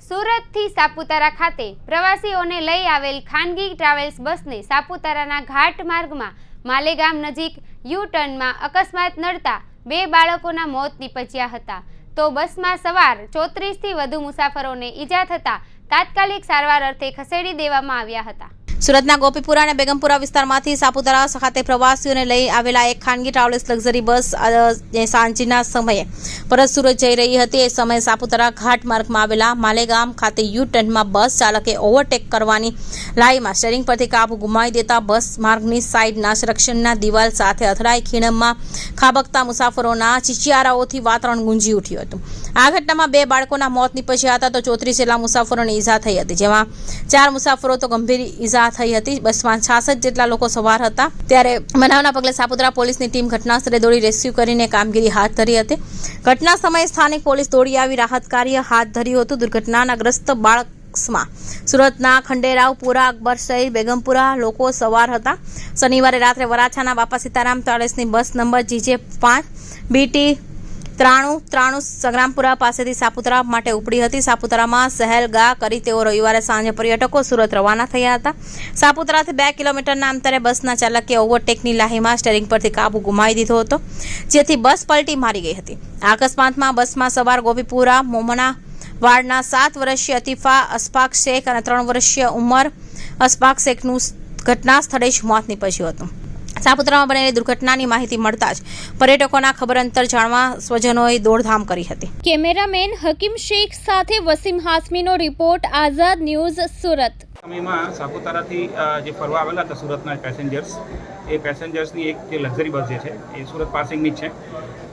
સુરતથી સાપુતારા ખાતે પ્રવાસીઓને લઈ આવેલ ખાનગી ટ્રાવેલ્સ બસને સાપુતારાના ઘાટ માર્ગમાં માલેગામ નજીક યુ ટર્નમાં અકસ્માત નડતા બે બાળકોના મોત નીપજ્યા હતા. તો બસમાં સવાર ચોત્રીસથી વધુ મુસાફરોને ઈજા થતાં તાત્કાલિક સારવાર અર્થે ખસેડી દેવામાં આવ્યા હતા. સુરતના ગોપીપુરા અને બેગમપુરા વિસ્તારમાંથી સાપુતારા ખાતે પ્રવાસીઓને લઈ આવેલા એક ખાનગી ટ્રાવેલ્સ લક્ઝરી બસ સાંજના સમયે પરત સુરત જઈ રહી હતી. એ સમયે સાપુતારા ઘાટ માર્ગમાં આવેલા માલેગામ ખાતે યુ ટર્નમાં બસ ચાલકે ઓવરટેક કરવાની લાઈમાં સ્ટેરિંગ પરથી કાબુ ગુમાવી દેતા બસ માર્ગની સાઈડના સંરક્ષણના દિવાલ સાથે અથડાઈ ખીણમાં ખાબકતા મુસાફરોના ચીચિયારાઓથી વાતાવરણ ગુંજી ઉઠ્યું હતું. આ ઘટનામાં બે બાળકોના મોત નીપજ્યા હતા તો ચોત્રીસ જેટલા મુસાફરોને ઈજા થઈ હતી. જેમાં ચાર મુસાફરો તો ગંભીર ઈજા થઈ હતી. બસમાં છાસઠ જેટલા લોકો સવાર હતા. ત્યારે બનાવના પગલે સાપુતારા પોલીસની ટીમ ઘટના સ્થળે દોડી રેસ્ક્યુ કરીને કામગીરી હાથ ધરી હતી. ઘટના સમયે સ્થાનિક પોલીસ દોડી આવી રાહત કાર્ય હાથ ધર્યું હતું. દુર્ઘટનાના ગ્રસ્ત બાળકમાં સુરતના ખંડેરાવપુરા અકબર શહીર બેગમપુરા લોકો સવાર હતા. શનિવારે રાત્રે વરાછાના બાપા સીતારામ ટ્રાવેલ્સની બસ નંબર જીજે પાંચ, બીટી ત્રાણું ત્રાણું સંગ્રામપુરા પાસેથી સાપુતારા માટે ઉપડી હતી. સાપુતારામાં સહેલગા કરી તેઓ રવિવારે સાંજે પર્યટકો સુરત રવાના થયા હતા. સાપુતારાથી બે કિલોમીટરના અંતરે બસના ચાલકે ઓવરટેકની લાહીમાં સ્ટેરિંગ પરથી કાબુ ગુમાવી દીધો હતો, જેથી બસ પલટી મારી ગઈ હતી. અકસ્માતમાં બસમાં સવાર ગોપીપુરા મોમના, વાડના સાત વર્ષીય અતિફા અસ્ફાક શેખ અને ત્રણ વર્ષીય ઉમર અસ્ફાક શેખનું ઘટના સ્થળે જ મોત નીપજ્યું હતું. સાપુતારામાં બનેલી દુર્ઘટનાની માહિતી મળતા જ પર્યટકોના ખબર અંતર જાણવા સ્વજનોએ દોડધામ કરી હતી. કેમેરામેન હકીમ શેખ સાથે વસીમ હાસમીનો રિપોર્ટ આઝાદ ન્યૂઝ સુરત. સમયમાં સાપુતારાથી જે ફરવા આવેલા હતા સુરતના પેસેન્જર્સ એ પેસેન્જર્સની એક જે લક્ઝરી બસ જે છે એ સુરત પાસિંગની જ છે.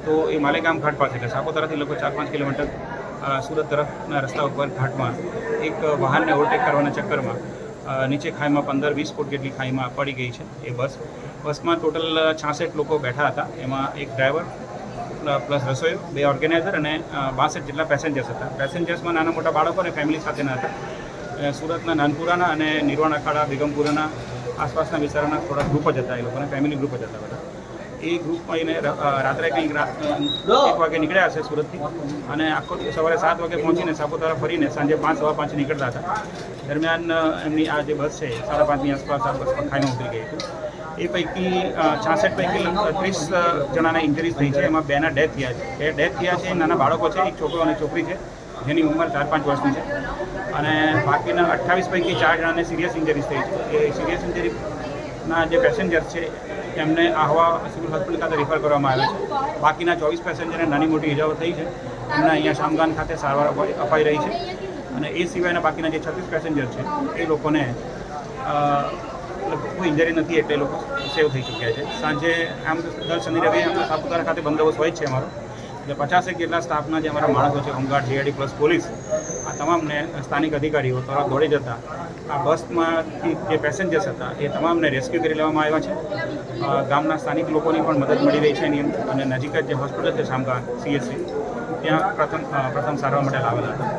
તો એ માલેગામ ઘાટ પાસે એટલે સાપુતારાથી લગભગ ચાર પાંચ કિલોમીટર સુરત તરફના રસ્તા ઉપર ઘાટમાં એક વાહનને ઓવરટેક કરવાના ચક્કરમાં નીચે ખાઈમાં પંદર વીસ ફૂટ જેટલી ખાઈમાં પડી ગઈ છે એ બસ બસમાં ટોટલ છાસઠ લોકો બેઠા હતા. એમાં એક ડ્રાઈવર પ્લસ રસોઈયો બે ઓર્ગેનાઇઝર અને બાસઠ જેટલા પેસેન્જર્સ હતા. પેસેન્જર્સમાં નાના મોટા બાળકો અને ફેમિલી સાથેના હતા. સુરતના નાનપુરાના અને નિર્વાણ અખાડા, બેગમપુરાના આસપાસના વિસ્તારોના થોડા ગ્રુપ જ હતા એ લોકોના, ફેમિલી ગ્રુપ જ હતા બધા. એ ગ્રુપમાં એને રાત્રે કંઈક એક વાગે નીકળ્યા હશે સુરતથી અને આખો સવારે સાત વાગે પહોંચીને સાપુતારા ફરીને સાંજે પાંચ, સવા પાંચે નીકળતા હતા. દરમિયાન એમની આ જે બસ છે, સાડા પાંચની આસપાસ આ બસ ખાઈને ઉતરી ગઈ હતી. એ પૈકી છાસઠ પૈકી ત્રીસ જણાના ઇન્જરીઝ થઈ છે. એમાં બેના ડેથ થયા છે. બે ડેથ થયા છે, એ નાના બાળકો છે, એક છોકરો અને છોકરી છે, જેની ઉંમર ચાર પાંચ વર્ષની છે. અને બાકીના અઠ્ઠાવીસ પૈકી ચાર જણાને સિરિયસ ઇન્જરીઝ થઈ છે. એ સિરિયસ ઇન્જરીના જે પેસેન્જર છે, એમને આહવા સિવિલ હોસ્પિટલ ખાતે રિફર કરવામાં આવે છે. બાકીના ચોવીસ પેસેન્જરને નાની મોટી ઇજાઓ થઈ છે. એમને અહીંયા શામગાન ખાતે સારવાર અપાઈ રહી છે. અને એ સિવાયના બાકીના જે છત્રીસ પેસેન્જર છે, એ લોકોને લગભગ કોઈ ઇન્જરી નથી, એટલે લોકો સેવ થઈ ચૂક્યા છે. સાંજે આમ દર શનિ રવિ આપણે સાપુતારા ખાતે બંદોબસ્ત હોય છે અમારો. એટલે પચાસેક જેટલા સ્ટાફના જે અમારા માણસો છે, હોમગાર્ડ જીઆઈડી પ્લસ પોલીસ, આ તમામને સ્થાનિક અધિકારીઓ તરફ દોડી જતા, આ બસમાંથી જે પેસેન્જર્સ હતા, એ તમામને રેસ્ક્યુ કરી લેવામાં આવ્યા છે. ગામના સ્થાનિક લોકોની પણ મદદ મળી રહી છે એની અને નજીક જ જે હોસ્પિટલ છે શામગાન સીએસસી ત્યાં પ્રથમ પ્રથમ સારવાર માટે લાવેલા હતા.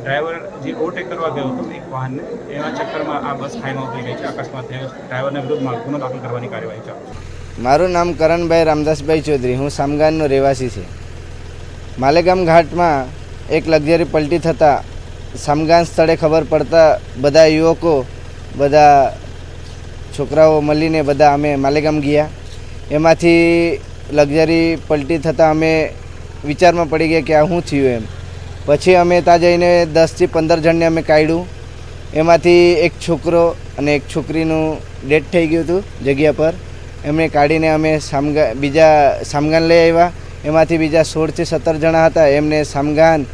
ડ્રાઈવર જે ઓવરટેક કરવા ગયો હતો એક વાહનને, એના ચક્કરમાં આ બસ ખાઈમાં ઉતરી ગઈ છે. અકસ્માત થયો ડ્રાઈવરને વિરુદ્ધમાં ગુનો દાખલ કરવાની કાર્યવાહી ચાલુ મારું નામ કરણભાઈ રામદાસભાઈ ચૌધરી. હું સામગાનનો રહેવાસી છે. માલેગામ ઘાટમાં એક લક્ઝરી પલટી થતાં સામગાન સ્થળે ખબર પડતા બધા યુવકો, બધા છોકરાઓ મળીને બધા અમે માલેગામ ગયા. એમાંથી લક્ઝરી પલટી થતાં અમે વિચારમાં પડી ગયા કે આ શું થયું એમ. પછી અમે ત્યાં જઈને દસથી પંદર જણને અમે કાઢ્યું. એમાંથી એક છોકરો અને એક છોકરીનું ડેથ થઈ ગયું હતું જગ્યા પર. એમને કાઢીને અમે સામગા, બીજા સામગાન લઈ આવ્યા. એમાંથી બીજા સોળથી સત્તર જણા હતા. એમને સામગાન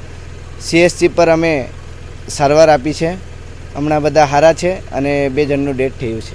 સીએસસી પર અમે સારવાર આપી છે. હમણાં બધા હારા છે અને બે જણનું ડેથ થયું છે.